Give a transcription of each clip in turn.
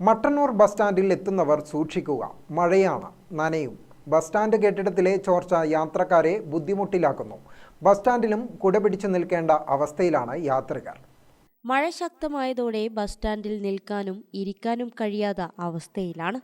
Mattannur bus സ്റ്റാൻഡിൽ എത്തുന്നവർ സൂക്ഷിക്കുക. മഴയാണ്. നനയും. ബസ് സ്റ്റാൻഡ് കെട്ടിടത്തിലെ ചോർച്ച യാത്രക്കാരെ ബുദ്ധിമുട്ടിലാക്കുന്നു. ബസ് സ്റ്റാൻഡിലും കുടപിടിച്ചു നിൽക്കേണ്ട അവസ്ഥയിലാണ് യാത്രികർ. മഴ ശക്തമായതോടെ ബസ് സ്റ്റാൻഡിൽ നിൽക്കാനും ഇരിക്കാനും കഴിയാത്ത അവസ്ഥയിലാണ്.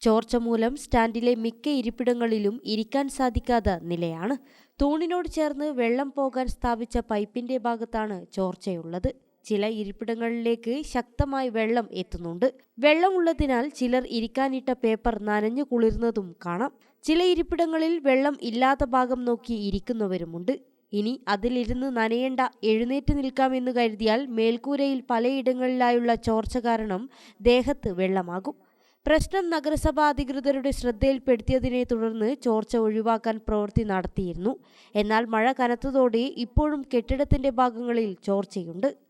ചോർച്ച മൂലം സ്റ്റാൻഡിലെ മിക്ക ഇരിപ്പിടങ്ങളിലും ഇരിക്കാൻ സാധിക്കാത്ത നിലയാണ്. തൂണിനോട് ചേർന്ന് വെള്ളം പോകാൻ സ്ഥാപിച്ച പൈപ്പിന്റെ ഭാഗത്താണ് ചോർച്ചയുള്ളത്. ചില ഇരിപ്പിടങ്ങളിലേക്ക് ശക്തമായി വെള്ളം എത്തുന്നുണ്ട്. വെള്ളമുള്ളതിനാൽ ചിലർ ഇരിക്കാനിട്ട പേപ്പർ നനഞ്ഞു കുളിർന്നതും കാണാം. ചില ഇരിപ്പിടങ്ങളിൽ വെള്ളം ഇല്ലാത്ത ഭാഗം നോക്കി ഇരിക്കുന്നവരുമുണ്ട്. ഇനി അതിലിരുന്ന് നനയേണ്ട എഴുന്നേറ്റ് നിൽക്കാമെന്ന് കരുതിയാൽ മേൽക്കൂരയിൽ പലയിടങ്ങളിലായുള്ള ചോർച്ച കാരണം ദേഹത്ത് വെള്ളമാകും. പ്രശ്നം നഗരസഭാ അധികൃതരുടെ ശ്രദ്ധയിൽപ്പെടുത്തിയതിനെ തുടർന്ന് ചോർച്ച ഒഴിവാക്കാൻ പ്രവൃത്തി നടത്തിയിരുന്നു. എന്നാൽ മഴ കനത്തതോടെ ഇപ്പോഴും കെട്ടിടത്തിന്റെ ഭാഗങ്ങളിൽ ചോർച്ചയുണ്ട്.